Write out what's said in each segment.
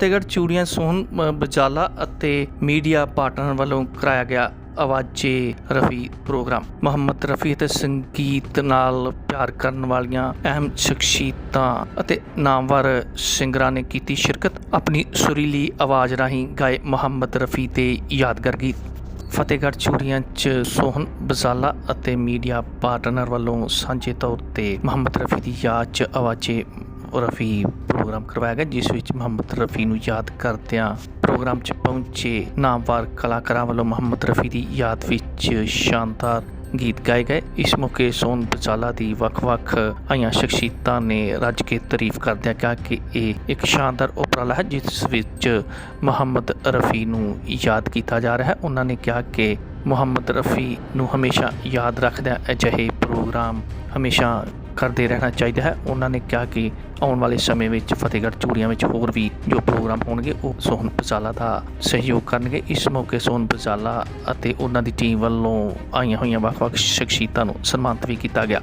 ਫਤਿਹਗੜ੍ਹ ਚੂੜੀਆਂ ਸੋਹਣ ਬਜਾਲਾ ਅਤੇ media partner ਵੱਲੋਂ ਕਰਾਇਆ ਗਿਆ ਆਵਾਜ਼ੇ ਰਫੀ ਪ੍ਰੋਗਰਾਮ। ਮੁਹੰਮਦ ਰਫੀ ਅਤੇ ਸੰਗੀਤ ਨਾਲ ਪਿਆਰ ਕਰਨ ਵਾਲੀਆਂ ਅਹਿਮ ਸ਼ਖਸੀਅਤਾਂ ਅਤੇ ਨਾਮਵਰ ਸਿੰਗਰਾਂ ਨੇ ਕੀਤੀ ਸ਼ਿਰਕਤ। ਆਪਣੀ ਸੁਰੀਲੀ ਆਵਾਜ਼ ਰਾਹੀਂ ਗਾਏ ਮੁਹੰਮਦ ਰਫੀ ਦੇ ਯਾਦਗਾਰ ਗੀਤ। ਫਤਿਹਗੜ੍ਹ ਚੂੜੀਆਂ 'ਚ ਸੋਹਣ ਬਜ਼ਾਲਾ ਅਤੇ ਮੀਡੀਆ ਪਾਰਟਨਰ ਵੱਲੋਂ ਸਾਂਝੇ ਤੌਰ ਤੇ ਮੁਹੰਮਦ ਰਫੀ ਦੀ ਯਾਦ 'ਚ ਆਵਾਜ਼ੇ ਰਫੀ ਪ੍ਰੋਗਰਾਮ ਕਰਵਾਇਆ ਗਿਆ, ਜਿਸ ਵਿੱਚ ਮੁਹੰਮਦ ਰਫੀ ਨੂੰ ਯਾਦ ਕਰਦਿਆਂ ਪ੍ਰੋਗਰਾਮ 'ਚ ਪਹੁੰਚੇ ਨਾਮਵਰ ਕਲਾਕਾਰਾਂ ਵੱਲੋਂ ਮੁਹੰਮਦ ਰਫੀ ਦੀ ਯਾਦ ਵਿੱਚ ਸ਼ਾਨਦਾਰ ਗੀਤ ਗਾਏ ਗਏ। ਇਸ ਮੌਕੇ ਸੋਨ ਬਜ਼ਾਲਾ ਦੀ ਵੱਖ-ਵੱਖ ਆਈਆਂ ਸ਼ਖਸੀਅਤਾਂ ਨੇ ਰੱਜ ਕੇ ਤਾਰੀਫ ਕਰਦਿਆਂ ਕਿਹਾ ਕਿ ਇਹ ਇੱਕ ਸ਼ਾਨਦਾਰ ਉਪਰਾਲਾ ਹੈ, ਜਿਸ ਵਿੱਚ ਮੁਹੰਮਦ ਰਫੀ ਨੂੰ ਯਾਦ ਕੀਤਾ ਜਾ ਰਿਹਾ ਹੈ। ਉਹਨਾਂ ਨੇ ਕਿਹਾ ਕਿ ਮੁਹੰਮਦ ਰਫੀ ਨੂੰ ਹਮੇਸ਼ਾ ਯਾਦ ਰੱਖਦਿਆਂ ਅਜਿਹੇ ਪ੍ਰੋਗਰਾਮ ਹਮੇਸ਼ਾ ਕਰਦੇ ਰਹਿਣਾ ਚਾਹੀਦਾ ਹੈ। ਉਹਨਾਂ ਨੇ ਕਿਹਾ ਕਿ ਆਉਣ ਵਾਲੇ ਸਮੇਂ ਵਿੱਚ ਫਤਿਹਗੜ੍ਹ ਚੂੜੀਆਂ ਵਿੱਚ ਹੋਰ ਵੀ ਜੋ ਪ੍ਰੋਗਰਾਮ ਹੋਣਗੇ, ਉਹ ਸੋਹਨ ਪਸਾਲਾ ਦਾ ਸਹਿਯੋਗ ਕਰਨਗੇ। ਇਸ ਮੌਕੇ ਸੋਹਨ ਪਸਾਲਾ ਅਤੇ ਉਹਨਾਂ ਦੀ ਟੀਮ ਵੱਲੋਂ ਆਈਆਂ ਹੋਈਆਂ ਵੱਖ-ਵੱਖ ਸ਼ਖਸੀਅਤਾਂ ਨੂੰ ਸਨਮਾਨਿਤ ਵੀ ਕੀਤਾ ਗਿਆ।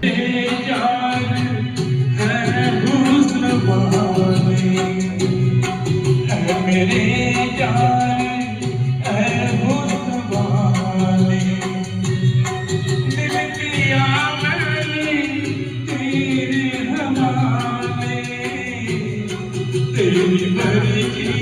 ਮੇਰੇ ਜਾਨ। Mary, Mary,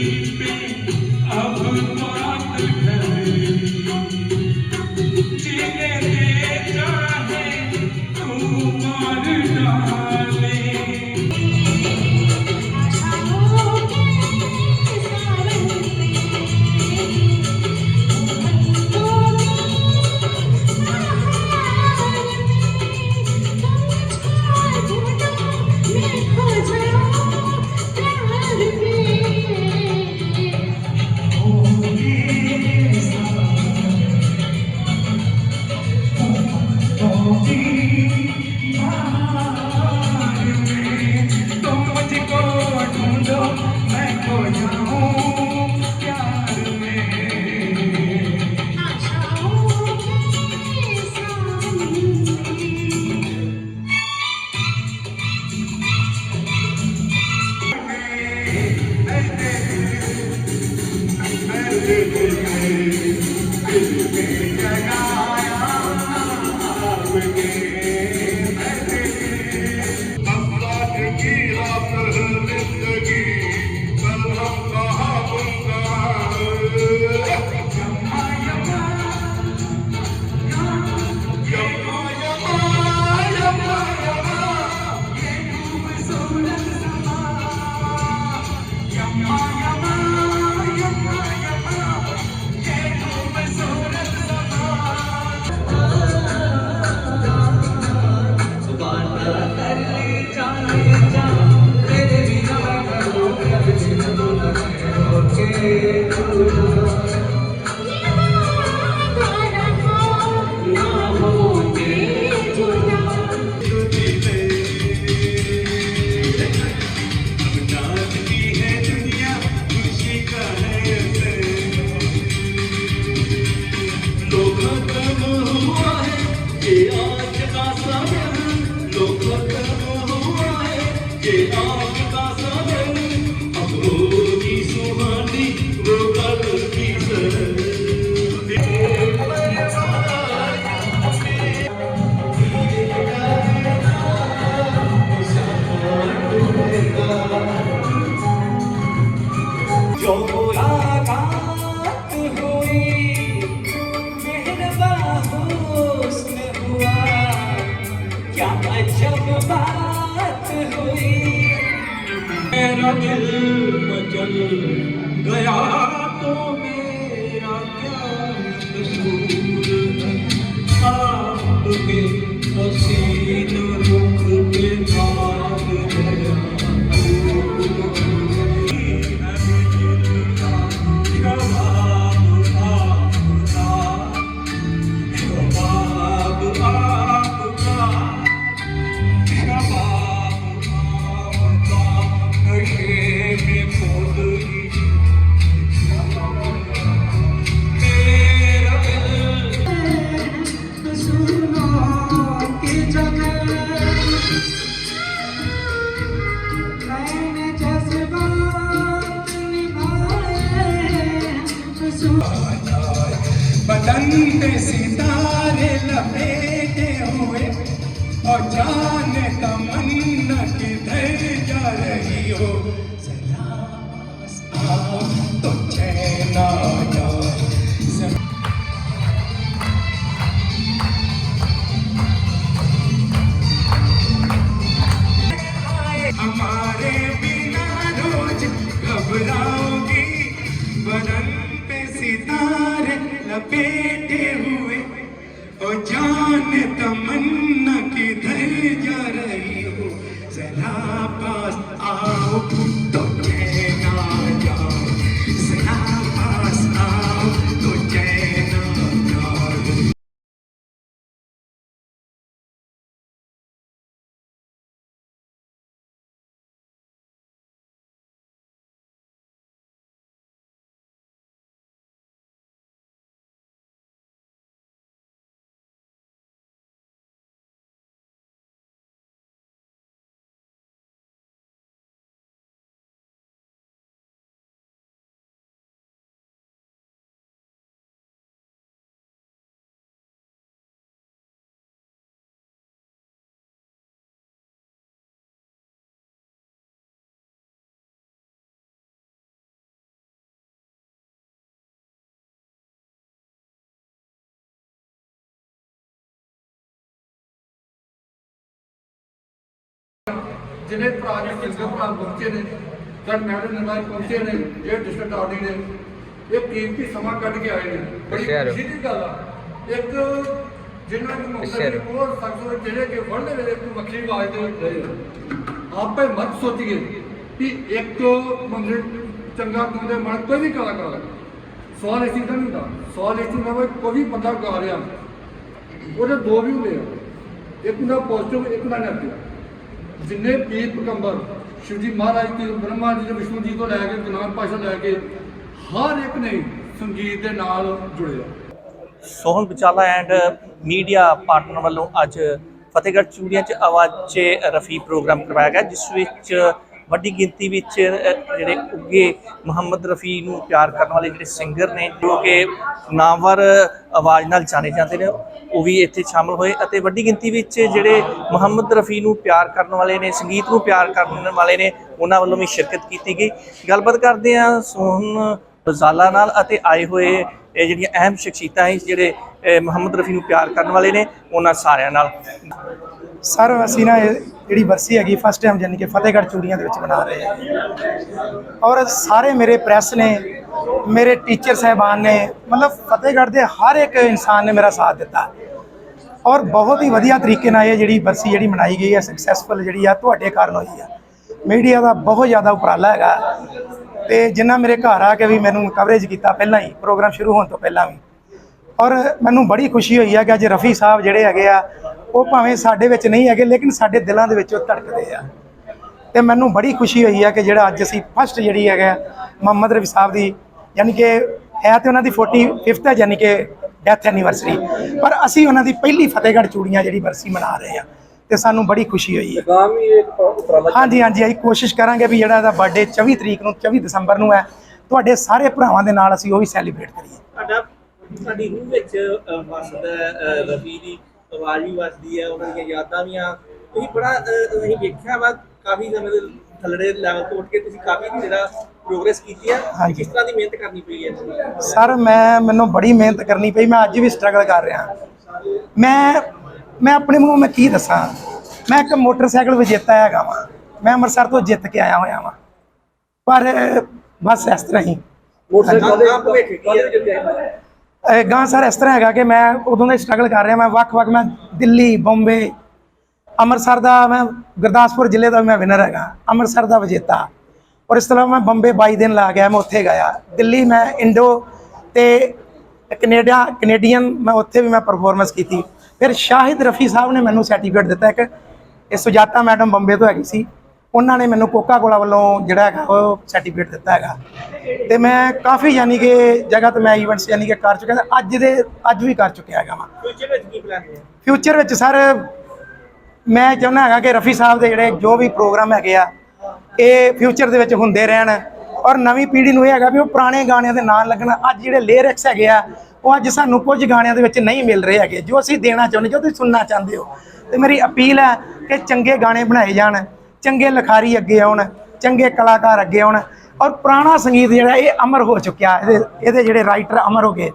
बात हुई मेरा दिल मचल गया तो मेरा क्या कसूर ਜਿਹੜੇ ਭਰਾ ਜੀ ਸਿੰਗਰ ਭਰਾ ਪਹੁੰਚੇ ਨੇ ਜਦ ਮੈਡਮ ਨਿਰਮਾਣ ਪਹੁੰਚੇ ਨੇ ਇਹ ਡਿਸਟ੍ਰਿਕਟ ਆਰਡੀ ਨੇ ਇਹ ਕੀਮਤੀ ਸਮਾਂ ਕੱਢ ਕੇ ਆਏ ਨੇ। ਬੜੀ ਖੁਸ਼ੀ ਦੀ ਗੱਲ ਆ। ਇੱਕ ਜਿਨ੍ਹਾਂ ਨੂੰ ਮੌਕਾ ਦੀ ਉਹ ਸਖਤ ਜਿਹੜੇ ਕਿ ਵੜਦੇ ਵੇਲੇ ਕੋਈ ਵੱਖਰੀ ਆਵਾਜ਼ ਦੇ ਗਏ ਆਪੇ ਮਤ ਸੋਚੀਏ ਕਿ ਇੱਕ ਮੰਗਲ ਚੰਗਾ ਗਾਉਂਦੇ ਮਨ ਕੋਈ ਵੀ ਕਲਾਕਾਰ ਹੈ ਸਵਾਲ ਇਸ ਦਾ ਨਹੀਂ ਹੁੰਦਾ। ਸਵਾਲ ਇਸ ਦਾ ਵੀ ਕੋਈ ਵੀ ਬੰਦਾ ਗਾ ਰਿਹਾ। ਉਹਦੇ ਦੋ ਵੀ ਹੁੰਦੇ ਆ। ਇੱਕ ਹੁੰਦਾ ਪੋਜ਼ਿਟਿਵ ਇੱਕ ਹੁੰਦਾ ਨੈਗੇਟਿਵ ਜਿੰਨੇ ਪੀਰ ਪੈਗੰਬਰ ਸ਼ਿਵਜੀ ਮਹਾਰਾਜ ਤੇ ਬ੍ਰਹਮਾ ਜੀ ਤੇ ਵਿਸ਼ਨੂੰ ਜੀ ਤੋਂ ਲੈ ਕੇ ਗੁਰੂ ਨਾਨਕ ਪਾਸ਼ਾ ਲੈ ਕੇ ਹਰ ਇੱਕ ਨੇ ਸੰਗੀਤ ਦੇ ਨਾਲ ਜੁੜਿਆ। ਸੋਹਣ ਵਿਚਾਲਾ ਐਂਡ ਮੀਡੀਆ ਪਾਰਟਨਰ ਵੱਲੋਂ ਅੱਜ ਫਤਿਹਗੜ੍ਹ ਚੂੜੀਆਂ 'ਚ ਆਵਾਜ਼ੇ ਰਫੀ ਪ੍ਰੋਗਰਾਮ ਕਰਵਾਇਆ ਗਿਆ, ਜਿਸ ਵਿੱਚ ਵੱਡੀ ਗਿਣਤੀ ਵਿੱਚ ਜਿਹੜੇ ਉੱਗੇ ਮੁਹੰਮਦ ਰਫੀ ਨੂੰ ਪਿਆਰ ਕਰਨ ਵਾਲੇ ਜਿਹੜੇ ਸਿੰਗਰ ਨੇ, ਜੋ ਕਿ ਨਾਮਵਰ ਆਵਾਜ਼ ਨਾਲ ਜਾਣੇ ਜਾਂਦੇ ਨੇ, ਉਹ ਵੀ ਇੱਥੇ ਸ਼ਾਮਲ ਹੋਏ ਅਤੇ ਵੱਡੀ ਗਿਣਤੀ ਵਿੱਚ ਜਿਹੜੇ ਮੁਹੰਮਦ ਰਫੀ ਨੂੰ ਪਿਆਰ ਕਰਨ ਵਾਲੇ ਨੇ, ਸੰਗੀਤ ਨੂੰ ਪਿਆਰ ਕਰਨ ਵਾਲੇ ਨੇ, ਉਹਨਾਂ ਵੱਲੋਂ ਵੀ ਸ਼ਿਰਕਤ ਕੀਤੀ ਗਈ। ਗੱਲਬਾਤ ਕਰਦੇ ਹਾਂ ਸੋਹਨ ਰਜ਼ਾਲਾ ਨਾਲ ਅਤੇ ਆਏ ਹੋਏ ਇਹ ਜਿਹੜੀਆਂ ਅਹਿਮ ਸ਼ਖਸੀਅਤਾਂ ਜਿਹੜੇ ਮੁਹੰਮਦ ਰਫੀ ਨੂੰ ਪਿਆਰ ਕਰਨ ਵਾਲੇ ਨੇ, ਉਹਨਾਂ ਸਾਰਿਆਂ ਨਾਲ। ਸਰ, ਅਸੀਂ ਨਾ ਇਹ ਜਿਹੜੀ ਬਰਸੀ ਹੈਗੀ ਫਸਟ ਟਾਈਮ ਜਾਨੀ ਕਿ ਫਤਿਹਗੜ੍ਹ ਚੂੜੀਆਂ ਦੇ ਵਿੱਚ ਮਨਾ ਰਹੇ ਹਾਂ। ਔਰ ਸਾਰੇ ਮੇਰੇ ਪ੍ਰੈਸ ਨੇ, ਮੇਰੇ ਟੀਚਰ ਸਹਿਬਾਨ ਨੇ, ਮਤਲਬ ਫਤਿਹਗੜ੍ਹ ਦੇ ਹਰ ਇੱਕ ਇਨਸਾਨ ਨੇ ਮੇਰਾ ਸਾਥ ਦਿੱਤਾ। ਔਰ ਬਹੁਤ ਹੀ ਵਧੀਆ ਤਰੀਕੇ ਨਾਲ ਇਹ ਜਿਹੜੀ ਬਰਸੀ ਜਿਹੜੀ ਮਨਾਈ ਗਈ ਹੈ ਸਕਸੈਸਫੁਲ ਜਿਹੜੀ ਆ, ਤੁਹਾਡੇ ਕਾਰਨ ਹੋਈ ਆ। ਮੀਡੀਆ ਦਾ ਬਹੁਤ ਜ਼ਿਆਦਾ ਉਪਰਾਲਾ ਹੈਗਾ। ਤੇ ਜਿੰਨਾ ਮੇਰੇ ਘਰ ਆ ਕੇ ਵੀ ਮੈਨੂੰ ਕਵਰੇਜ ਕੀਤਾ ਪਹਿਲਾਂ ਹੀ ਪ੍ਰੋਗਰਾਮ ਸ਼ੁਰੂ ਹੋਣ ਤੋਂ ਪਹਿਲਾਂ ਵੀ। ਔਰ ਮੈਨੂੰ ਬੜੀ ਖੁਸ਼ੀ ਹੋਈ ਹੈ ਕਿ ਅੱਜ ਰਫੀ ਸਾਹਿਬ ਜਿਹੜੇ ਹੈਗੇ ਆ ਉਹ ਭਾਵੇਂ ਸਾਡੇ ਵਿੱਚ ਨਹੀਂ ਹੈਗੇ ਲੇਕਿਨ ਸਾਡੇ ਦਿਲਾਂ ਦੇ ਵਿੱਚ ਉਹ ਧੜਕਦੇ ਆ। ਤੇ ਮੈਨੂੰ ਬੜੀ ਖੁਸ਼ੀ ਹੋਈ ਹੈ ਕਿ ਜਿਹੜਾ ਅੱਜ ਅਸੀਂ ਫਸਟ ਜਿਹੜੀ ਹੈਗਾ ਮੁਹੰਮਦ ਰਫੀ ਸਾਹਿਬ ਦੀ ਯਾਨੀ ਕਿ ਹੈ ਤੇ ਉਹਨਾਂ ਦੀ 45th ਹੈ ਯਾਨੀ ਕਿ ਡੈਥ ਐਨੀਵਰਸਰੀ ਪਰ ਅਸੀਂ ਉਹਨਾਂ ਦੀ ਪਹਿਲੀ ਫਤਿਹਗੜ੍ਹ ਚੂੜੀਆਂ ਜਿਹੜੀ ਬਰਸੀ ਮਨਾ ਰਹੇ ਆ ਤੇ ਸਾਨੂੰ ਬੜੀ ਖੁਸ਼ੀ ਹੋਈ ਹੈ ਹਾਂਜੀ ਹਾਂਜੀ ਅਸੀਂ ਕੋਸ਼ਿਸ਼ ਕਰਾਂਗੇ ਵੀ ਜਿਹੜਾ ਇਹਦਾ ਬਰਥਡੇ 24 ਤਰੀਕ ਨੂੰ 24 ਦਸੰਬਰ ਨੂੰ ਹੈ ਤੁਹਾਡੇ ਸਾਰੇ ਭਰਾਵਾਂ ਦੇ ਨਾਲ ਅਸੀਂ ਉਹ ਵੀ ਸੈਲੀਬ੍ਰੇਟ ਕਰੀਏ। ਤੁਹਾਡਾ ਤੁਹਾਡੀ ਰੂਹ ਵਿੱਚ ਵਸਦਾ ਰਫੀ ਦੀ ਆਵਾਜ਼ ਵੀ ਵਸਦੀ ਹੈ ਉਹਨਾਂ ਦੀਆਂ ਯਾਦਾਂ ਵੀ ਆ। ਤੁਸੀਂ ਬੜਾ ਅਸੀਂ ਵੇਖਿਆ ਵਾ ਕਾਫੀ ਸਮੇਂ ਦੇ ਥੱਲੜੇ ਲੈਵਲ ਤੋਂ ਉੱਠ ਕੇ ਤੁਸੀਂ ਕਾਫੀ ਜਿਹੜਾ ਪ੍ਰੋਗਰੈਸ ਕੀਤੀ ਹੈ। ਕਿਸ ਤਰ੍ਹਾਂ ਦੀ ਮਿਹਨਤ ਕਰਨੀ ਪਈ ਹੈ ਸਰ ਮੈਂ ਮੈਨੂੰ ਬੜੀ ਮਿਹਨਤ ਕਰਨੀ ਪਈ। ਮੈਂ ਅੱਜ ਵੀ ਸਟਰਗਲ ਕਰ ਰਿਹਾ। ਮੈਂ ਮੈਂ ਆਪਣੇ ਮੂੰਹੋਂ ਮੈਂ ਕੀ ਦੱਸਾਂ? ਮੈਂ ਇੱਕ ਮੋਟਰਸਾਈਕਲ ਵਿਜੇਤਾ ਹੈਗਾ ਵਾਂ। ਮੈਂ ਅੰਮ੍ਰਿਤਸਰ ਤੋਂ ਜਿੱਤ ਕੇ ਆਇਆ ਹੋਇਆ ਵਾਂ। ਪਰ ਬਸ ਇਸ ਤਰ੍ਹਾਂ ਹੀ। ਇਹ ਗਾਂ ਸਰ ਇਸ ਤਰ੍ਹਾਂ ਹੈਗਾ ਕਿ ਮੈਂ ਉਦੋਂ ਦਾ ਸਟਰਗਲ ਕਰ ਰਿਹਾ, ਮੈਂ ਵੱਖ-ਵੱਖ ਮੈਂ ਦਿੱਲੀ, ਬੰਬੇ, ਅੰਮ੍ਰਿਤਸਰ ਦਾ ਮੈਂ ਗੁਰਦਾਸਪੁਰ ਜ਼ਿਲ੍ਹੇ ਦਾ ਮੈਂ ਵਿਨਰ ਹੈਗਾ, ਅੰਮ੍ਰਿਤਸਰ ਦਾ ਵਿਜੇਤਾ। ਔਰ ਇਸ ਤਰ੍ਹਾਂ ਮੈਂ ਬੰਬੇ 22 ਦਿਨ ਲਾ ਗਿਆ, ਮੈਂ ਉੱਥੇ ਗਿਆ। ਦਿੱਲੀ ਮੈਂ ਇੰਡੋ ਤੇ ਕੈਨੇਡਾ, ਕੈਨੇਡੀਅਨ ਮੈਂ ਉੱਥੇ ਵੀ ਮੈਂ ਪਰਫਾਰਮੈਂਸ ਕੀਤੀ। ਫਿਰ ਸ਼ਾਹਿਦ ਰਫੀ ਸਾਹਿਬ ਨੇ ਮੈਨੂੰ ਸਰਟੀਫਿਕੇਟ ਦਿੱਤਾ ਇੱਕ, ਇਹ ਸੁਜਾਤਾ ਮੈਡਮ ਬੰਬੇ ਤੋਂ ਹੈਗੀ ਸੀ। ਉਹਨਾਂ ਨੇ ਮੈਨੂੰ ਕੋਕਾ ਕੋਲਾ ਵੱਲੋਂ ਜਿਹੜਾ ਹੈਗਾ ਉਹ ਸਰਟੀਫਿਕੇਟ ਦਿੱਤਾ ਹੈਗਾ। ਤੇ ਮੈਂ ਕਾਫੀ ਯਾਨੀ ਕਿ ਜਗ੍ਹਾ ਤੇ ਮੈਂ ਇਵੈਂਟਸ ਯਾਨੀ ਕਿ ਕਰ ਚੁੱਕਿਆ ਅੱਜ ਦੇ ਅੱਜ ਵੀ ਕਰ ਚੁੱਕਿਆ ਹੈਗਾ ਵਾਂ। ਫਿਊਚਰ ਵਿੱਚ ਕੀ ਪਲਾਨ ਹੈ ਫਿਊਚਰ ਵਿੱਚ ਸਰ ਮੈਂ ਚਾਹੁੰਦਾ ਹੈਗਾ ਕਿ ਰਫੀ ਸਾਹਿਬ ਦੇ ਜਿਹੜੇ ਜੋ ਵੀ ਪ੍ਰੋਗਰਾਮ ਹੈਗੇ ਆ ਇਹ ਫਿਊਚਰ ਦੇ ਵਿੱਚ ਹੁੰਦੇ ਰਹਿਣ। ਔਰ ਨਵੀਂ ਪੀੜ੍ਹੀ ਨੂੰ ਇਹ ਹੈਗਾ ਵੀ ਉਹ ਪੁਰਾਣੇ ਗਾਣਿਆਂ ਦੇ ਨਾਲ ਲੱਗਣ। ਅੱਜ ਜਿਹੜੇ ਲਿਰਿਕਸ ਹੈਗੇ ਆ ਉਹ ਅੱਜ ਸਾਨੂੰ ਕੁਝ ਗਾਣਿਆਂ ਦੇ ਵਿੱਚ ਨਹੀਂ ਮਿਲ ਰਹੇ ਹੈਗੇ। ਜੋ ਅਸੀਂ ਦੇਣਾ ਚਾਹੁੰਦੇ ਜੋ ਤੁਸੀਂ ਸੁਣਨਾ ਚਾਹੁੰਦੇ ਹੋ। ਤੇ ਮੇਰੀ ਅਪੀਲ ਹੈ ਕਿ ਚੰਗੇ ਗਾਣੇ ਬਣਾਏ ਜਾਣ। ਚੰਗੇ ਲਿਖਾਰੀ ਅੱਗੇ ਆਉਣ ਚੰਗੇ ਕਲਾਕਾਰ ਅੱਗੇ ਆਉਣ ਔਰ ਪੁਰਾਣਾ ਸੰਗੀਤ ਜਿਹੜਾ ਇਹ ਅਮਰ ਹੋ ਚੁੱਕਿਆ ਇਹਦੇ ਇਹਦੇ ਜਿਹੜੇ ਰਾਈਟਰ ਅਮਰ ਹੋ ਗਏ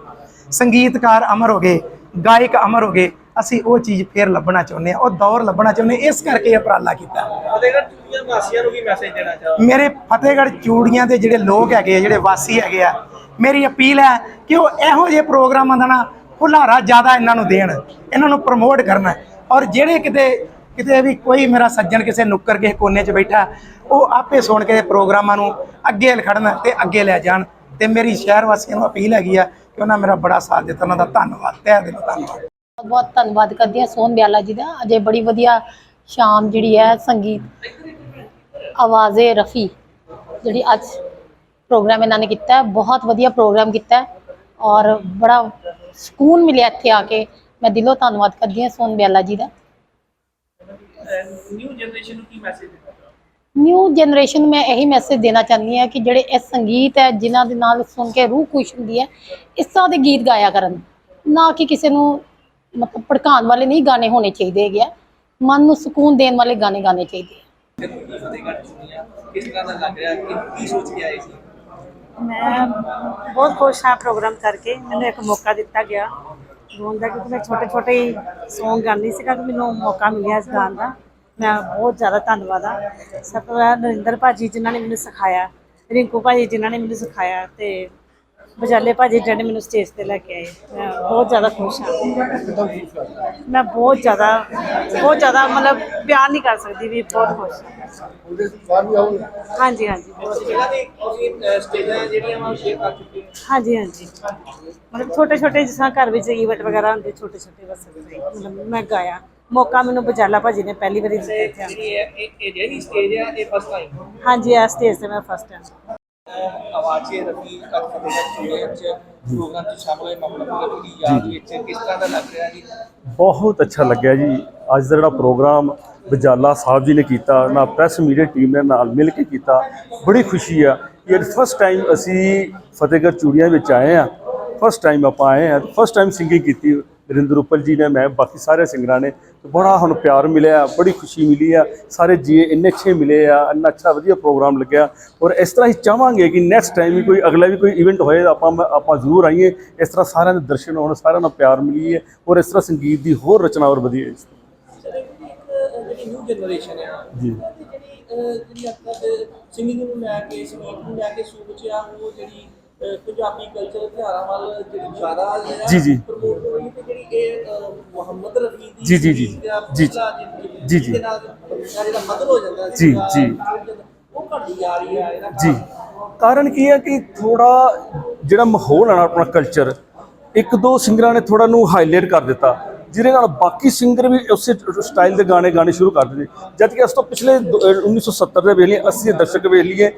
ਸੰਗੀਤਕਾਰ ਅਮਰ ਹੋ ਗਏ ਗਾਇਕ ਅਮਰ ਹੋ ਗਏ ਅਸੀਂ ਉਹ ਚੀਜ਼ ਫੇਰ ਲੱਭਣਾ ਚਾਹੁੰਦੇ ਆ ਉਹ ਦੌਰ ਲੱਭਣਾ ਚਾਹੁੰਦੇ। ਇਸ ਕਰਕੇ ਇਹ ਉਪਰਾਲਾ ਕੀਤਾ ਫਤਿਹਗੜ੍ਹ ਚੂੜੀਆਂ ਵਾਸੀਆਂ ਨੂੰ ਕੀ ਮੈਸੇਜ ਦੇਣਾ ਚਾਹੋ ਮੇਰੇ ਫਤਿਹਗੜ੍ਹ ਚੂੜੀਆਂ ਦੇ ਜਿਹੜੇ ਲੋਕ ਹੈਗੇ ਆ ਜਿਹੜੇ ਵਾਸੀ ਹੈਗੇ ਆ ਮੇਰੀ ਅਪੀਲ ਹੈ ਕਿ ਉਹ ਇਹੋ ਜਿਹੇ ਪ੍ਰੋਗਰਾਮਾਂ ਦਾ ਨਾ ਹੁਲਾਰਾ ਜ਼ਿਆਦਾ ਇਹਨਾਂ ਨੂੰ ਦੇਣ ਇਹਨਾਂ ਨੂੰ ਪ੍ਰਮੋਟ ਕਰਨਾ ਔਰ ਜਿਹੜੇ ਕਿਤੇ ਕਿਤੇ ਵੀ ਕੋਈ ਮੇਰਾ ਸੱਜਣ ਕਿਸੇ ਨੁੱਕਰ ਕਿਸੇ ਕੋਨੇ 'ਚ ਬੈਠਾ, ਉਹ ਆਪੇ ਸੁਣ ਕੇ ਪ੍ਰੋਗਰਾਮਾਂ ਨੂੰ ਅੱਗੇ ਖੜਨ ਤੇ ਅੱਗੇ ਲੈ ਜਾਣ ਤੇ ਮੇਰੀ ਸ਼ਹਿਰ ਵਾਸੀਆਂ ਨੂੰ ਅਪੀਲ ਹੈਗੀ ਆ ਕਿ ਉਹਨਾਂ ਮੇਰਾ ਬੜਾ ਸਾਥ ਦਿੱਤਾ, ਉਹਨਾਂ ਦਾ ਧੰਨਵਾਦ, ਤਹਿ ਦਿਲੋਂ ਧੰਨਵਾਦ। ਬਹੁਤ ਧੰਨਵਾਦ ਕਰਦੀ ਹਾਂ ਸੋਹਣ ਬਿਆਲਾ ਜੀ ਦਾ, ਅਜੇ ਬੜੀ ਵਧੀਆ ਸ਼ਾਮ ਜਿਹੜੀ ਹੈ ਸੰਗੀਤ ਆਵਾਜ਼ੇ ਰਫੀ ਜਿਹੜੀ ਅੱਜ ਪ੍ਰੋਗਰਾਮ ਇਹਨਾਂ ਨੇ ਕੀਤਾ ਹੈ, ਬਹੁਤ ਵਧੀਆ ਪ੍ਰੋਗਰਾਮ ਕੀਤਾ ਹੈ ਔਰ ਬੜਾ ਸਕੂਨ ਮਿਲਿਆ ਇੱਥੇ ਆ ਕੇ, ਮੈਂ ਦਿਲੋਂ ਧੰਨਵਾਦ ਕਰਦੀ ਹਾਂ ਸੋਨ ਬਿਆਲਾ ਜੀ ਦਾ। ਨਿਊ ਜਨਰੇਸ਼ਨ ਨੂੰ ਕੀ ਮੈਸੇਜ ਦੇਣਾ ਨਿਊ ਜਨਰੇਸ਼ਨ ਨੂੰ ਮੈਂ ਇਹੀ ਮੈਸੇਜ ਦੇਣਾ ਚਾਹੁੰਦੀ ਹਾਂ ਕਿ ਜਿਹੜੇ ਇਹ ਸੰਗੀਤ ਹੈ ਜਿਨ੍ਹਾਂ ਦੇ ਨਾਲ ਸੁਣ ਕੇ ਰੂਹ ਖੁਸ਼ ਹੁੰਦੀ ਹੈ ਇਸ ਤਰ੍ਹਾਂ ਦੇ ਗੀਤ ਗਾਇਆ ਕਰਨ। ਨਾ ਕਿ ਕਿਸੇ ਨੂੰ ਮਤਲਬ ਭੜਕਾਉਣ ਵਾਲੇ ਨਹੀਂ ਗਾਣੇ ਹੋਣੇ ਚਾਹੀਦੇ ਹੈਗੇ ਆ। ਮਨ ਨੂੰ ਸਕੂਨ ਦੇਣ ਵਾਲੇ ਗਾਣੇ ਗਾਣੇ ਚਾਹੀਦੇ ਆ। ਫਤਿਹਗੜ੍ਹ ਚੂੜੀਆਂ ਕਿਸ ਤਰ੍ਹਾਂ ਦਾ ਲੱਗ ਰਿਹਾ? ਕਿ ਕੀ ਸੋਚ ਕੇ ਆਏ ਸੀ? ਮੈਂ ਬਹੁਤ ਖੁਸ਼ ਹਾਂ ਪ੍ਰੋਗਰਾਮ ਕਰਕੇ। ਮੈਨੂੰ ਇੱਕ ਮੌਕਾ ਦਿੱਤਾ ਗਿਆ। ਗਾਉਣ ਦਾ ਕਿਉਂਕਿ ਮੈਂ ਛੋਟੇ ਛੋਟੇ ਹੀ Song ਗਾਉਂਦੀ ਸੀਗਾ ਕਿ ਮੈਨੂੰ ਮੌਕਾ ਮਿਲਿਆ ਇਸ ਗਾਣ ਦਾ। ਮੈਂ ਬਹੁਤ ਜ਼ਿਆਦਾ ਧੰਨਵਾਦ ਆ। ਸਭ ਤੋਂ ਪਹਿਲਾਂ ਨਰਿੰਦਰ ਭਾਜੀ ਜਿਨ੍ਹਾਂ ਨੇ ਮੈਨੂੰ ਸਿਖਾਇਆ, ਰਿੰਕੂ ਭਾਜੀ ਜਿਨ੍ਹਾਂ ਨੇ ਮੈਨੂੰ ਸਿਖਾਇਆ ਤੇ ਬਜਾਲੇ ਭਾਜੀ ਜਿਹੜੇ ਮੈਨੂੰ ਸਟੇਜ ਤੇ ਲੈ ਕੇ ਆਏ ਮੈਂ ਬਹੁਤ ਜ਼ਿਆਦਾ ਖੁਸ਼ ਹਾਂ। ਮੈਂ ਬਹੁਤ ਜ਼ਿਆਦਾ ਬਹੁਤ ਜ਼ਿਆਦਾ ਮਤਲਬ ਬਿਆਨ ਨਹੀਂ ਕਰ ਸਕਦੀ ਵੀ ਬਹੁਤ ਖੁਸ਼ ਹਾਂ। ਹਾਂਜੀ ਹਾਂਜੀ। ਬਹੁਤ ਜਿਹੜਾ ਦੀ ਤੁਸੀਂ ਸਟੇਜਾਂ ਜਿਹੜੀਆਂ ਵਾ ਸ਼ੇਅਰ ਕਰ ਚੁੱਕੇ ਹੋ? ਹਾਂਜੀ ਹਾਂਜੀ। ਮਤਲਬ ਛੋਟੇ ਛੋਟੇ ਜਿਸ ਤਰ੍ਹਾਂ ਘਰ ਵਿੱਚ ਇਵੈਂਟ ਵਗੈਰਾ ਹੁੰਦੇ ਛੋਟੇ ਛੋਟੇ ਬਸ ਮਤਲਬ ਮੈਂ ਗਾਇਆ। ਮੌਕਾ ਮੈਨੂੰ ਬਜਾਲਾ ਭਾਜੀ ਨੇ ਪਹਿਲੀ ਵਾਰੀ ਦਿੱਤਾ। ਇਹ ਜਿਹੜੀ ਸਟੇਜ ਹੈ ਇਹ ਫਸਟ ਟਾਈਮ ਹਾਂਜੀ ਆ ਸਟੇਜ ਤੇ ਮੈਂ ਫਸਟ ਟਾਈਮ ਆਵਾਜ਼ੇ ਰਫੀ ਅੱਜ ਫਤਿਹਗੜ੍ਹ ਚੂੜੀਆਂ ਚ ਪ੍ਰੋਗਰਾਮ ਚ ਸ਼ਾਮਲ ਹੋਏ ਮੁਹੰਮਦ ਰਫੀ ਦੀ ਯਾਦ ਵਿੱਚ ਕਿਸ ਤਰ੍ਹਾਂ ਦਾ ਲੱਗ ਰਿਹਾ ਜੀ? ਬਹੁਤ ਅੱਛਾ ਲੱਗਿਆ ਜੀ। ਅੱਜ ਦਾ ਜਿਹੜਾ ਪ੍ਰੋਗਰਾਮ ਬਜਾਲਾ ਸਾਹਿਬ ਜੀ ਨੇ ਕੀਤਾ ਨਾ ਪ੍ਰੈਸ ਮੀਡੀਆ ਟੀਮ ਨੇ ਨਾਲ ਮਿਲ ਕੇ ਕੀਤਾ ਬੜੀ ਖੁਸ਼ੀ ਆ ਕਿ ਇਹ ਫਸਟ ਟਾਈਮ ਅਸੀਂ ਫਤਿਹਗੜ੍ਹ ਚੂੜੀਆਂ ਵਿੱਚ ਆਏ ਆ ਫਸਟ ਟਾਈਮ ਆਪਾਂ ਆਏ ਆ ਫਸਟ ਟਾਈਮ ਸਿੰਗਿੰਗ ਕੀਤੀ। ਨਰਿੰਦਰ ਉਪਲ ਜੀ ਨੇ ਮੈਂ ਬਾਕੀ ਸਾਰੇ ਸਿੰਗਰਾਂ ਨੇ ਬੜਾ ਸਾਨੂੰ ਪਿਆਰ ਮਿਲਿਆ ਬੜੀ ਖੁਸ਼ੀ ਮਿਲੀ ਆ। ਸਾਰੇ ਜੀ ਇੰਨੇ ਅੱਛੇ ਮਿਲੇ ਆ ਇੰਨਾ ਅੱਛਾ ਵਧੀਆ ਪ੍ਰੋਗਰਾਮ ਲੱਗਿਆ। ਔਰ ਇਸ ਤਰ੍ਹਾਂ ਹੀ ਚਾਹਾਂਗੇ ਕਿ ਨੈਕਸਟ ਟਾਈਮ ਵੀ ਕੋਈ ਅਗਲਾ ਵੀ ਕੋਈ ਇਵੈਂਟ ਹੋਏ ਆਪਾਂ ਆਪਾਂ ਜ਼ਰੂਰ ਆਈਏ। ਇਸ ਤਰ੍ਹਾਂ ਸਾਰਿਆਂ ਦੇ ਦਰਸ਼ਨ ਹੋਣ ਸਾਰਿਆਂ ਨਾਲ ਪਿਆਰ ਮਿਲੀਏ ਔਰ ਇਸ ਤਰ੍ਹਾਂ ਸੰਗੀਤ ਦੀ ਹੋਰ ਰਚਨਾ ਹੋਰ ਵਧੀਆ ਜਿਹੜੀ ਨਿਊ ਜਨਰੇਸ਼ਨ ਆ ਜੀ। ਜਿਹੜੀ ਅੱਜ ਤੱਕ ਸਿੰਗਿੰਗ ਨੂੰ ਲੈ ਕੇ ਸੰਗੀਤ ਨੂੰ ਲੈ ਕੇ ਸੋਚ ਆ ਉਹ ਜਿਹੜੀ ਪੰਜਾਬੀ ਕਲਚਰ ਤਿਉਹਾਰਾਂ ਵੱਲ ਜਿਹੜੀ ਜ਼ਿਆਦਾ ਜਿਹੜਾ ਜੀ, ਜੀ। promote ਹੋ ਰਹੀ ਤੇ ਜਿਹੜੀ ਇਹ ਅਹ, ਮੁਹੰਮਦ ਰਫੀ ਦੀ ਜੀ, ਜੀ, ਜੀ, ਸੀਗੀ ਜਾਂ ਜੀ, ਜੀ, ਜੀ। ਜਿਹਦੇ ਨਾਲ ਜਿਹੜਾ ਬਦਲ ਹੋ ਜਾਂਦਾ ਜੀ, ਸੀਗਾ, ਜੀ। ਉਹ ਘਟਦੀ ਜਾ ਰਹੀ ਹੈ ਇਹਦਾ ਜੀ ਕਾਰਨ ਕੀ ਹੈ ਕਿ ਥੋੜਾ ਜਿਹੜਾ ਮਾਹੌਲ ਹੈ ਨਾ ਆਪਣਾ ਕਲਚਰ ਇੱਕ ਦੋ ਸਿੰਗਰਾਂ ਨੇ ਥੋੜਾ ਨੂੰ ਹਾਈਲਾਈਟ ਕਰ ਦਿੱਤਾ ਜਿਹਦੇ ਨਾਲ ਬਾਕੀ ਸਿੰਗਰ ਵੀ ਉਸੇ ਸਟਾਈਲ ਦੇ ਗਾਣੇ ਗਾਣੇ ਸ਼ੁਰੂ ਕਰ ਦਿੱਤੇ ਜਦ ਕਿ ਉਸ ਤੋਂ ਪਿਛਲੇ ਦੋ- ਅਹ 1970 ਦੇ ਵੇਲੇ 80 ਦੇ ਦਸ਼ਕ ਵੇਲੇ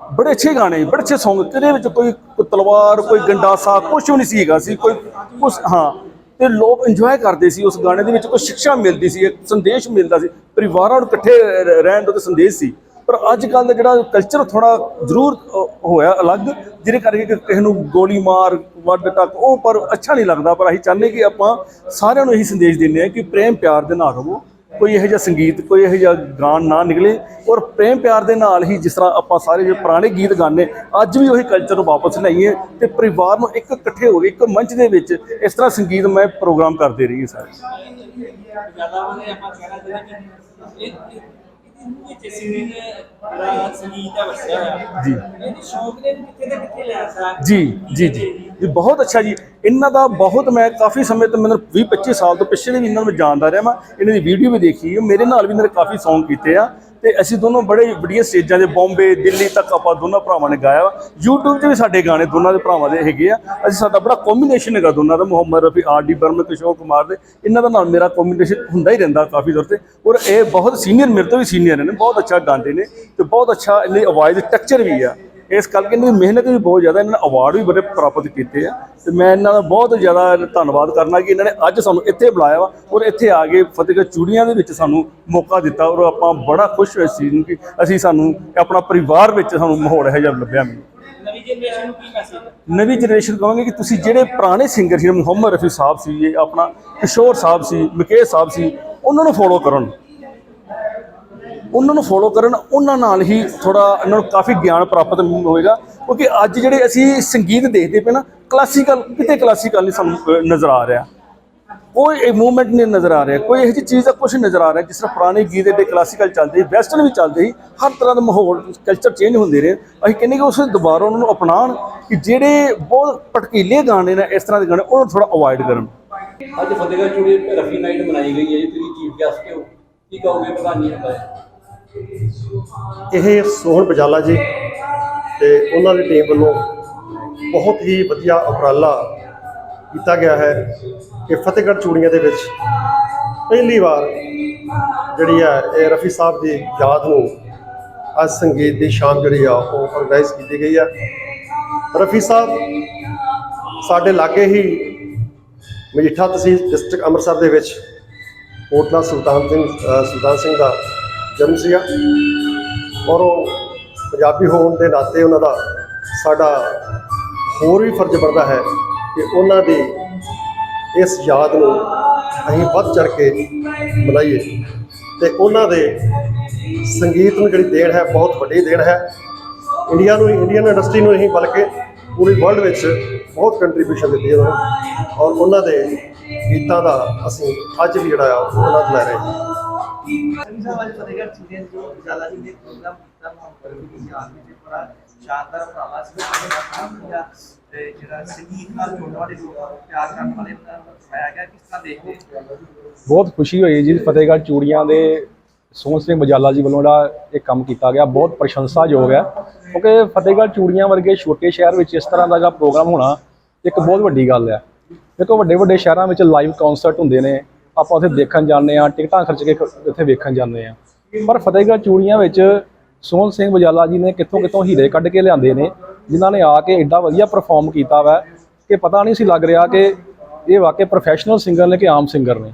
ਬੜੇ ਅੱਛੇ ਗਾਣੇ ਬੜੇ ਅੱਛੇ Song ਕਿਹਦੇ ਵਿੱਚ ਕੋਈ ਤਲਵਾਰ, ਕੋਈ ਗੰਡਾਸਾ ਕੁਝ ਵੀ ਨਹੀਂ ਸੀਗਾ ਸੀ, ਕੋਈ ਕੁਛ, ਹਾਂ। ਤੇ ਲੋਕ ਇੰਜੋਏ ਕਰਦੇ ਸੀ ਉਸ ਗਾਣੇ ਦੇ ਵਿੱਚ, ਕੋਈ ਸਿੱਖਿਆ ਮਿਲਦੀ ਸੀ, ਇੱਕ ਸੰਦੇਸ਼ ਮਿਲਦਾ ਸੀ। ਪਰਿਵਾਰਾਂ ਨੂੰ ਇਕੱਠੇ ਰਹਿਣ ਦਾ ਤੇ ਸੰਦੇਸ਼ ਸੀ। ਪਰ ਅੱਜ ਕੱਲ ਦਾ ਜਿਹੜਾ ਕਲਚਰ ਥੋੜਾ ਜ਼ਰੂਰ ਹੋਇਆ ਅਲੱਗ, ਜਿਹਦੇ ਕਰਕੇ ਕਿਸੇ ਨੂੰ ਗੋਲੀ ਮਾਰ ਵੱਢ ਤੱਕ ਉਹ ਪਰ ਅੱਛਾ ਨਹੀਂ ਲੱਗਦਾ। ਪਰ ਅਸੀਂ ਚਾਹੁੰਦੇ ਕਿ ਆਪਾਂ ਸਾਰਿਆਂ ਨੂੰ ਇਹੀ ਸੰਦੇਸ਼ ਦਿੰਦੇ ਹਾਂ ਕਿ ਪ੍ਰੇਮ ਪਿਆਰ ਦੇ ਨਾਲ ਰਹੋ। ਕੋਈ ਇਹੋ ਜਿਹਾ ਸੰਗੀਤ, ਕੋਈ ਇਹੋ ਜਿਹਾ ਗਾਣ ਨਾ ਨਿਕਲੇ ਔਰ ਪ੍ਰੇਮ ਪਿਆਰ ਦੇ ਨਾਲ ਹੀ ਜਿਸ ਤਰ੍ਹਾਂ ਆਪਾਂ ਸਾਰੇ ਜੋ ਪੁਰਾਣੇ ਗੀਤ ਗਾਣੇ ਅੱਜ ਵੀ ਉਹੀ ਕਲਚਰ ਨੂੰ ਵਾਪਸ ਲਿਆਈਏ ਤੇ ਪਰਿਵਾਰ ਨੂੰ ਇੱਕ ਇਕੱਠੇ ਹੋ ਕੇ, ਇੱਕ ਮੰਚ ਦੇ ਵਿੱਚ ਇਸ ਤਰ੍ਹਾਂ ਸੰਗੀਤ ਮੈਂ ਪ੍ਰੋਗਰਾਮ ਕਰਦੇ ਰਹੀਏ ਸਾਰੇ। ਜੀ। ਜੀ ਜੀ ਜੀ। ਜੀ ਬਹੁਤ ਅੱਛਾ ਜੀ। ਇਹਨਾਂ ਦਾ ਬਹੁਤ ਮੈਂ ਕਾਫੀ ਸਮੇਂ ਤੋਂ ਮੈਨੂੰ 20 25 ਸਾਲ ਤੋਂ ਪਿਛਲੇ ਵੀ ਇਹਨਾਂ ਨੂੰ ਮੈਂ ਜਾਣਦਾ ਰਿਹਾ ਮੈਂ। ਇਹਨਾਂ ਦੀ ਵੀਡੀਓ ਵੀ ਦੇਖੀ। ਮੇਰੇ ਨਾਲ ਵੀ ਇਹਨਾਂ ਨੇ ਕਾਫੀ ਸੌਂਗ ਕੀਤੇ ਆ। ਤੇ ਅਸੀਂ ਦੋਨੋਂ ਬੜੇ ਵੱਡੀਆਂ ਸਟੇਜਾਂ ਦੇ ਬੰਬੇ, ਦਿੱਲੀ ਤੱਕ ਆਪਾਂ ਦੋਨਾਂ ਭਰਾਵਾਂ ਨੇ ਗਾਇਆ ਵਾ। YouTube ਤੇ ਵੀ ਸਾਡੇ ਗਾਣੇ ਦੋਨਾਂ ਦੇ ਭਰਾਵਾਂ ਦੇ ਹੈਗੇ ਆ। ਅਸੀਂ ਸਾਡਾ ਬੜਾ ਕੰਬੀਨੇਸ਼ਨ ਹੈਗਾ ਦੋਨਾਂ ਦਾ, ਮੁਹੰਮਦ ਰਫੀ, ਆਰ ਡੀ ਬਰਮਨ, ਕਿਸ਼ੋਰ ਕੁਮਾਰ ਦੇ। ਇਹਨਾਂ ਦਾ ਨਾਲ ਮੇਰਾ ਕੰਬੀਨੇਸ਼ਨ ਹੁੰਦਾ ਹੀ ਰਹਿੰਦਾ ਕਾਫੀ ਦੌਰ ਤੇ। ਔਰ ਇਹ ਬਹੁਤ ਸੀਨੀਅਰ ਮੇਰੇ ਤੋਂ ਵੀ ਸੀਨੀਅਰ ਨੇ, ਬਹੁਤ ਅੱਛਾ ਗਾਉਂਦੇ ਨੇ ਤੇ ਬਹੁਤ ਅੱਛਾ ਇਹਨਾਂ ਦੀ ਆਵਾਜ਼ ਟੈਕਸਚਰ ਵੀ ਆ। ਇਸ ਕਰਕੇ ਇਹਨਾਂ ਦੀ ਮਿਹਨਤ ਵੀ ਬਹੁਤ ਜ਼ਿਆਦਾ ਇਹਨਾਂ ਨੇ ਅਵਾਰਡ ਵੀ ਬੜੇ ਪ੍ਰਾਪਤ ਕੀਤੇ ਆ। ਤੇ ਮੈਂ ਇਹਨਾਂ ਦਾ ਬਹੁਤ ਜ਼ਿਆਦਾ ਧੰਨਵਾਦ ਕਰਨਾ ਕਿ ਇਹਨਾਂ ਨੇ ਅੱਜ ਸਾਨੂੰ ਇੱਥੇ ਬੁਲਾਇਆ ਵਾ ਔਰ ਇੱਥੇ ਆ ਕੇ ਫਤਿਹਗੜ੍ਹ ਚੂੜੀਆਂ ਦੇ ਵਿੱਚ ਸਾਨੂੰ ਮੌਕਾ ਦਿੱਤਾ ਔਰ ਆਪਾਂ ਬੜਾ ਖੁਸ਼ ਹੋਏ ਸੀ ਕਿ ਅਸੀਂ ਸਾਨੂੰ ਆਪਣਾ ਪਰਿਵਾਰ ਵਿੱਚ ਸਾਨੂੰ ਮਾਹੌਲ ਇਹੋ ਜਿਹਾ ਲੱਭਿਆ ਮੈਨੂੰ। ਨਵੀਂ ਜਨਰੇਸ਼ਨ ਨੂੰ ਕੀ ਮੈਸੇਜ ਨਵੀਂ ਜਨਰੇਸ਼ਨ ਕਹਾਂਗੇ ਕਿ ਤੁਸੀਂ ਜਿਹੜੇ ਪੁਰਾਣੇ ਸਿੰਗਰ ਸੀ ਮੁਹੰਮਦ ਰਫੀ ਸਾਹਿਬ ਸੀ ਇਹ ਆਪਣਾ ਕਿਸ਼ੋਰ ਸਾਹਿਬ ਸੀ ਮੁਕੇਸ਼ ਸਾਹਿਬ ਸੀ ਉਹਨਾਂ ਨੂੰ ਫੋਲੋ ਕਰਨ। ਉਹਨਾਂ ਨੂੰ ਫੋਲੋ ਕਰਨ, ਉਹਨਾਂ ਨਾਲ ਹੀ ਥੋੜਾ ਇਹਨਾਂ ਨੂੰ ਕਾਫੀ ਗਿਆਨ ਪ੍ਰਾਪਤ ਹੋਏਗਾ, ਕਿਉਂਕਿ ਅੱਜ ਜਿਹੜੇ ਅਸੀਂ ਸੰਗੀਤ ਦੇਖਦੇ ਪਏ ਨਾ ਕਲਾਸੀਕਲ ਕਿਤੇ ਕਲਾਸੀਕਲ ਨਹੀਂ ਸਾਨੂੰ ਨਜ਼ਰ ਆ ਰਿਹਾ। ਕੋਈ ਮੂਵਮੈਂਟ ਨਹੀਂ ਨਜ਼ਰ ਆ ਰਿਹਾ, ਕੋਈ ਇਹੋ ਜਿਹੀ ਚੀਜ਼ ਦਾ ਕੁਝ ਨਜ਼ਰ ਆ ਰਿਹਾ, ਜਿਸ ਤਰ੍ਹਾਂ ਪੁਰਾਣੇ ਗੀਤ ਦੇ ਕਲਾਸੀਕਲ ਚੱਲਦੇ ਸੀ ਵੈਸਟਰਨ ਵੀ ਚੱਲਦੇ ਸੀ, ਹਰ ਤਰ੍ਹਾਂ ਦਾ ਮਾਹੌਲ ਕਲਚਰ ਚੇਂਜ ਹੁੰਦੇ ਰਹੇ। ਅਸੀਂ ਕਹਿੰਦੇ ਕਿ ਉਸ ਦੁਬਾਰਾ ਉਹਨਾਂ ਨੂੰ ਅਪਣਾਉਣ, ਕਿ ਜਿਹੜੇ ਬਹੁਤ ਭਟਕੀਲੇ ਗਾਣੇ ਨੇ ਇਸ ਤਰ੍ਹਾਂ ਦੇ ਗਾਣੇ, ਉਹਨਾਂ ਨੂੰ ਥੋੜਾ ਅਵੋਇਡ ਕਰਨ। ਅੱਜ ਫਤਿਹਗੜ੍ਹ ਚੂੜੀ ਰਫੀ ਨਾਈਟ ਮਨਾਈ ਗਈ ਹੈ ਜੀ, ਤੁਸੀਂ ਚੀਫ ਗੈਸਟ ਹੋ, ਕੀ ਕਹੋਗੇ ਪ੍ਰਧਾਨ ਜੀ ਨੂੰ ਇਹ ਸੋਹਣ ਬਜਾਲਾ ਜੀ ਤੇ ਉਹਨਾਂ ਦੀ ਟੀਮ ਵੱਲੋਂ ਬਹੁਤ ਹੀ ਵਧੀਆ ਉਪਰਾਲਾ ਕੀਤਾ ਗਿਆ ਹੈ ਕਿ ਫਤਿਹਗੜ੍ਹ ਚੂੜੀਆਂ ਦੇ ਵਿੱਚ ਪਹਿਲੀ ਵਾਰ ਜਿਹੜੀ ਹੈ ਇਹ ਰਫੀ ਸਾਹਿਬ ਦੀ ਯਾਦ ਨੂੰ ਅੱਜ ਸੰਗੀਤ ਦੀ ਸ਼ਾਮ ਜਿਹੜੀ ਆ ਉਹ ਆਰਗੇਨਾਈਜ਼ ਕੀਤੀ ਗਈ ਆ। ਰਫੀ ਸਾਹਿਬ ਸਾਡੇ ਲਾਗੇ ਹੀ ਮਜੀਠਾ ਤਹਿਸੀਲ ਡਿਸਟ੍ਰਿਕਟ ਅੰਮ੍ਰਿਤਸਰ ਦੇ ਵਿੱਚ ਕੋਟਲਾ ਸੁਲਤਾਨ ਸਿੰਘ ਸੁਲਤਾਨ ਸਿੰਘ ਦਾ ਜਨਮ ਸੀਗਾ। ਔਰ ਉਹ ਪੰਜਾਬੀ ਹੋਣ ਦੇ ਨਾਤੇ ਉਹਨਾਂ ਦਾ ਸਾਡਾ ਹੋਰ ਵੀ ਫਰਜ਼ ਬਣਦਾ ਹੈ ਕਿ ਉਹਨਾਂ ਦੀ ਇਸ ਯਾਦ ਨੂੰ ਅਸੀਂ ਵੱਧ ਚੜ ਕੇ ਮਨਾਈਏ। ਤੇ ਉਹਨਾਂ ਦੇ ਸੰਗੀਤ ਨੂੰ ਜਿਹੜੀ ਦੇਣ ਹੈ, ਬਹੁਤ ਵੱਡੀ ਦੇਣ ਹੈ। ਇੰਡੀਆ ਨੂੰ, ਇੰਡੀਅਨ ਇੰਡਸਟਰੀ ਨੂੰ ਨਹੀਂ, ਬਲਕਿ ਪੂਰੀ ਵਰਲਡ ਵਿੱਚ ਬਹੁਤ ਕੰਟਰੀਬਿਊਸ਼ਨ ਦਿੱਤੀ ਉਹਨਾਂ ਨੇ। ਔਰ ਉਹਨਾਂ ਦੇ ਗੀਤਾਂ ਦਾ ਅਸੀਂ ਅੱਜ ਵੀ ਜਿਹੜਾ ਆ ਉਹ ਆਨੰਦ ਲੈ ਰਹੇ ਹਾਂ। ਸ਼ਾਨਦਾਰ ਉਪਰਾਲਾ ਸੀ। ਜਿਹੜਾ ਤੇ ਜਿਹੜਾ ਸੰਗੀਤ ਨਾਲ ਜੁੜਨ ਵਾਲੇ ਲੋਕਾਂ ਨੂੰ ਪਿਆਰ ਕਰਨ ਵਾਲੇ ਨੂੰ ਦਿਖਾਇਆ ਗਿਆ, ਕਿਸ ਤਰ੍ਹਾਂ ਦੇਖਦੇ ਬਹੁਤ ਖੁਸ਼ੀ ਹੋਈ ਜੀ ਫਤਿਹਗੜ੍ਹ ਚੂੜੀਆਂ ਦੇ ਸੋਹਣ ਸਿੰਘ ਮਜਾਲਾ ਜੀ ਵੱਲੋਂ ਜਿਹੜਾ ਇਹ ਕੰਮ ਕੀਤਾ ਗਿਆ। ਬਹੁਤ ਪ੍ਰਸ਼ੰਸਾਯੋਗ ਹੈ, ਕਿਉਂਕਿ ਫਤਿਹਗੜ੍ਹ ਚੂੜੀਆਂ ਵਰਗੇ ਛੋਟੇ ਸ਼ਹਿਰ ਵਿੱਚ ਇਸ ਤਰ੍ਹਾਂ ਦਾ ਜਿਹੜਾ ਪ੍ਰੋਗਰਾਮ ਹੋਣਾ, ਇੱਕ ਬਹੁਤ ਵੱਡੀ ਗੱਲ ਹੈ। ਦੇਖੋ ਵੱਡੇ ਵੱਡੇ ਸ਼ਹਿਰਾਂ ਵਿੱਚ ਲਾਈਵ ਕਨਸਰਟ ਹੁੰਦੇ ਨੇ ਆਪਾਂ ਉੱਥੇ ਦੇਖਣ ਜਾਂਦੇ ਆ ਟਿਕਟਾਂ ਖਰਚ ਕੇ ਉੱਥੇ ਵੇਖਣ ਜਾਂਦੇ ਆ ਪਰ ਫਤਿਹਗੜ੍ਹ ਚੂੜੀਆਂ ਵਿੱਚ ਸੋਹਣ ਸਿੰਘ ਬਜਾਲਾ ਜੀ ਨੇ ਕਿੱਥੋਂ ਕਿੱਥੋਂ ਹੀਰੇ ਕੱਢ ਕੇ ਲਿਆਂਦੇ ਨੇ, ਜਿਨ੍ਹਾਂ ਨੇ ਆ ਕੇ ਐਡਾ ਵਧੀਆ ਪਰਫਾਰਮ ਕੀਤਾ ਵਾ ਕਿ ਪਤਾ ਨਹੀਂ ਸੀ ਲੱਗ ਰਿਹਾ ਕਿ ਇਹ ਵਾਕਈ ਪ੍ਰੋਫੈਸ਼ਨਲ ਸਿੰਗਰ ਨੇ ਕਿ ਆਮ ਸਿੰਗਰ ਨੇ।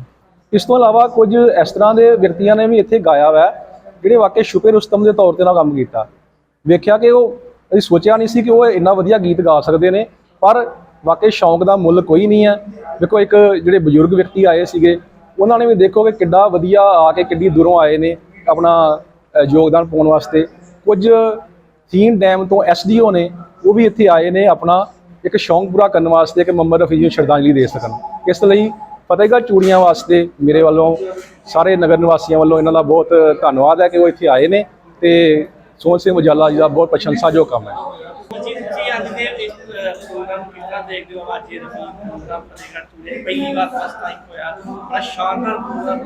ਇਸ ਤੋਂ ਇਲਾਵਾ ਕੁਝ ਇਸ ਤਰ੍ਹਾਂ ਦੇ ਵਿਅਕਤੀਆਂ ਨੇ ਵੀ ਇੱਥੇ ਗਾਇਆ ਵਾ, ਜਿਹੜੇ ਵਾਕਈ ਸ਼ੁਪੇ ਰੁਸਤਮ ਦੇ ਤੌਰ ਤੇ ਨਾਲ ਕੰਮ ਕੀਤਾ। ਵੇਖਿਆ ਕਿ ਉਹ, ਅਸੀਂ ਸੋਚਿਆ ਨਹੀਂ ਸੀ ਕਿ ਉਹ ਇੰਨਾ ਵਧੀਆ ਗੀਤ ਗਾ ਸਕਦੇ ਨੇ, ਪਰ ਵਾਕਈ ਸ਼ੌਂਕ ਦਾ ਮੁੱਲ ਕੋਈ ਨਹੀਂ ਹੈ। ਦੇਖੋ ਇੱਕ ਜਿਹੜੇ ਬਜ਼ੁਰਗ ਵਿਅਕਤੀ ਆਏ ਸੀਗੇ ਉਹਨਾਂ ਨੇ ਵੀ ਦੇਖੋ ਕਿ ਕਿੱਡਾ ਵਧੀਆ ਆ ਕੇ ਕਿੱਡੀ ਦੂਰੋਂ ਆਏ ਨੇ ਆਪਣਾ ਯੋਗਦਾਨ ਪਾਉਣ ਵਾਸਤੇ। ਕੁਝ ਥੀਨ ਡੈਮ ਤੋਂ ਐਸਡੀਓ ਨੇ, ਉਹ ਵੀ ਇੱਥੇ ਆਏ ਨੇ ਆਪਣਾ, ਇੱਕ ਸ਼ੌਂਕ ਪੂਰਾ ਕਰਨ ਵਾਸਤੇ ਕਿ ਮੰਮਰ ਰਫੀ ਜੀ ਨੂੰ ਸ਼ਰਧਾਂਜਲੀ ਦੇ ਸਕਣ। ਇਸ ਲਈ ਫਤਿਹਗੜ੍ਹ ਚੂੜੀਆਂ ਵਾਸਤੇ ਮੇਰੇ ਵੱਲੋਂ, ਸਾਰੇ ਨਗਰ ਨਿਵਾਸੀਆਂ ਵੱਲੋਂ ਇਹਨਾਂ ਦਾ ਬਹੁਤ ਧੰਨਵਾਦ ਹੈ ਕਿ ਉਹ ਇੱਥੇ ਆਏ ਨੇ ਤੇ ਸੋਹਣ ਸਿੰਘ ਉਜਾਲਾ ਜੀ ਦਾ ਬਹੁਤ ਪ੍ਰਸ਼ੰਸਾਯੋਗ ਕੰਮ ਹੈ। ਜੀ, ਅੱਜ ਦੇ ਇਸ ਪ੍ਰੋਗਰਾਮ ਨੂੰ ਦੇਖਦੇ ਹੋ? ਅੱਜ ਇਹ ਪ੍ਰੋਗਰਾਮ ਫਤਿਹਗੜ੍ਹ ਚੂੜੇ ਪਹਿਲੀ ਵਾਰ ਫਸਟ ਟਾਈਮ ਹੋਇਆ। ਬੜਾ ਸ਼ਾਨਦਾਰ ਪ੍ਰੋਗਰਾਮ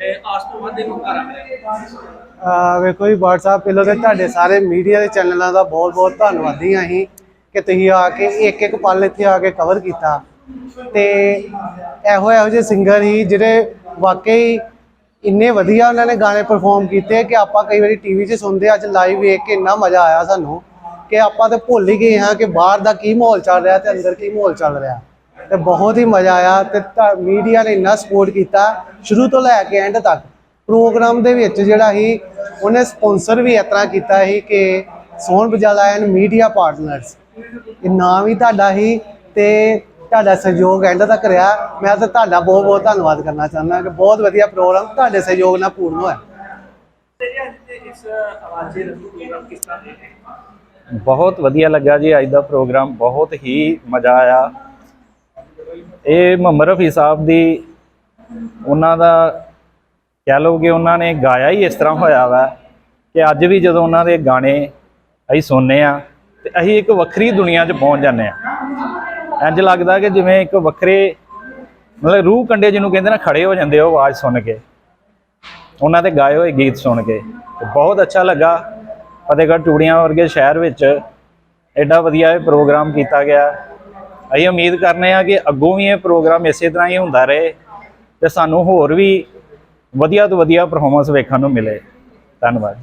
ਹੈ ਆਸ ਤੋਂ ਵੱਧ ਇਹਨੂੰ ਘਰਾਂ ਮਿਲਿਆ। ਵੇਖੋ ਜੀ ਬਾਟ ਸਾਹਿਬ ਤੇ ਤੁਹਾਡੇ ਸਾਰੇ ਮੀਡੀਆ ਦੇ ਚੈਨਲਾਂ ਦਾ ਬਹੁਤ ਬਹੁਤ ਧੰਨਵਾਦੀ ਹਾਂ ਅਸੀਂ ਕਿ ਤੁਸੀਂ ਆ ਕੇ ਇੱਕ ਇੱਕ ਪਲ ਇੱਥੇ ਆ ਕੇ ਕਵਰ ਕੀਤਾ। ਤੇ ਇਹੋ ਇਹੋ ਜਿਹੇ ਸਿੰਗਰ ਹੀ ਜਿਹੜੇ ਵਾਕਈ ਇੰਨੇ ਵਧੀਆ ਉਹਨਾਂ ਨੇ ਗਾਣੇ ਪਰਫਾਰਮ ਕੀਤੇ ਕਿ ਆਪਾਂ ਕਈ ਵਾਰੀ ਟੀਵੀ 'ਚ ਸੁਣਦੇ ਅੱਜ ਲਾਈਵ ਵੇਖ ਕੇ ਇੰਨਾ ਮਜ਼ਾ ਆਇਆ ਸਾਨੂੰ ਕਿ ਆਪਾਂ ਤੇ ਭੁੱਲ ਹੀ ਗਏ ਹਾਂ ਕਿ ਬਾਹਰ ਦਾ ਕੀ ਮਾਹੌਲ ਚੱਲ ਰਿਹਾ ਤੇ ਅੰਦਰ ਕੀ ਮਾਹੌਲ ਚੱਲ ਰਿਹਾ। ਤੇ ਬਹੁਤ ਹੀ ਮਜ਼ਾ ਆਇਆ ਤੇ ਮੀਡੀਆ ਨੇ ਇੰਨਾ ਸਪੋਰਟ ਕੀਤਾ, ਸ਼ੁਰੂ ਤੋਂ ਲੈ ਕੇ ਐਂਡ ਤੱਕ। ਪ੍ਰੋਗਰਾਮ ਦੇ ਵਿੱਚ ਜਿਹੜਾ ਸੀ, ਉਹਨੇ ਸਪਾਂਸਰ ਵੀ ਇਸ ਕੀਤਾ ਸੀ ਕਿ Sohan Bajala and media partners ਇਹ ਨਾਮ ਹੀ ਤੁਹਾਡਾ ਹੀ ਤੇ ਤੁਹਾਡਾ ਸਹਿਯੋਗ ਐਂਡ ਤੱਕ ਰਿਹਾ। ਮੈਂ ਤਾਂ ਤੁਹਾਡਾ ਬਹੁਤ ਬਹੁਤ ਧੰਨਵਾਦ ਕਰਨਾ ਚਾਹੁੰਦਾ ਕਿ ਬਹੁਤ ਵਧੀਆ ਪ੍ਰੋਗਰਾਮ ਤੁਹਾਡੇ ਸਹਿਯੋਗ ਨਾਲ ਪੂਰਨ ਹੋਇਆ। ਬਹੁਤ ਵਧੀਆ ਲੱਗਾ ਜੀ ਅੱਜ ਦਾ ਪ੍ਰੋਗਰਾਮ ਬਹੁਤ ਹੀ ਮਜ਼ਾ ਆਇਆ। ਇਹ ਮੁਹੰਮਦ ਰਫੀ ਸਾਹਿਬ ਦੀ ਉਹਨਾਂ ਦਾ ਕਹਿ ਲਓ ਕਿ ਉਹਨਾਂ ਨੇ ਗਾਇਆ ਹੀ ਇਸ ਤਰ੍ਹਾਂ ਹੋਇਆ ਵਾ ਕਿ ਅੱਜ ਵੀ ਜਦੋਂ ਉਹਨਾਂ ਦੇ ਗਾਣੇ ਅਸੀਂ ਸੁਣਨੇ ਆ ਤੇ ਅਸੀਂ ਇੱਕ ਵੱਖਰੀ ਦੁਨੀਆ 'ਚ ਪਹੁੰਚ ਜਾਂਦੇ ਆ। ਇੰਜ ਲੱਗਦਾ ਕਿ ਜਿਵੇਂ ਇੱਕ ਵੱਖਰੇ ਮਤਲਬ ਰੂਹ ਕੰਡੇ ਜਿਹਨੂੰ ਕਹਿੰਦੇ ਨਾ ਖੜੇ ਹੋ ਜਾਂਦੇ ਉਹ ਆਵਾਜ਼ ਸੁਣ ਕੇ। ਉਹਨਾਂ ਦੇ ਗਾਏ ਹੋਏ ਗੀਤ ਸੁਣ ਕੇ। ਤੇ ਬਹੁਤ ਅੱਛਾ ਲੱਗਾ। ਫਤਿਹਗੜ੍ਹ ਚੂੜੀਆਂ ਵਰਗੇ ਸ਼ਹਿਰ ਵਿੱਚ ਐਡਾ ਵਧੀਆ ਇਹ ਪ੍ਰੋਗਰਾਮ ਕੀਤਾ ਗਿਆ। ਅਸੀਂ ਉਮੀਦ ਕਰਨੇ ਆ ਕਿ ਅੱਗੋਂ ਵੀ ਇਹ ਪ੍ਰੋਗਰਾਮ ਇਸੇ ਤਰ੍ਹਾਂ ਹੀ ਹੁੰਦਾ ਰਹੇ ਤੇ ਸਾਨੂੰ ਹੋਰ ਵੀ ਵਧੀਆ ਤੋਂ ਵਧੀਆ ਪਰਫਾਰਮੈਂਸ ਵੇਖਣ ਨੂੰ ਮਿਲੇ। ਧੰਨਵਾਦ।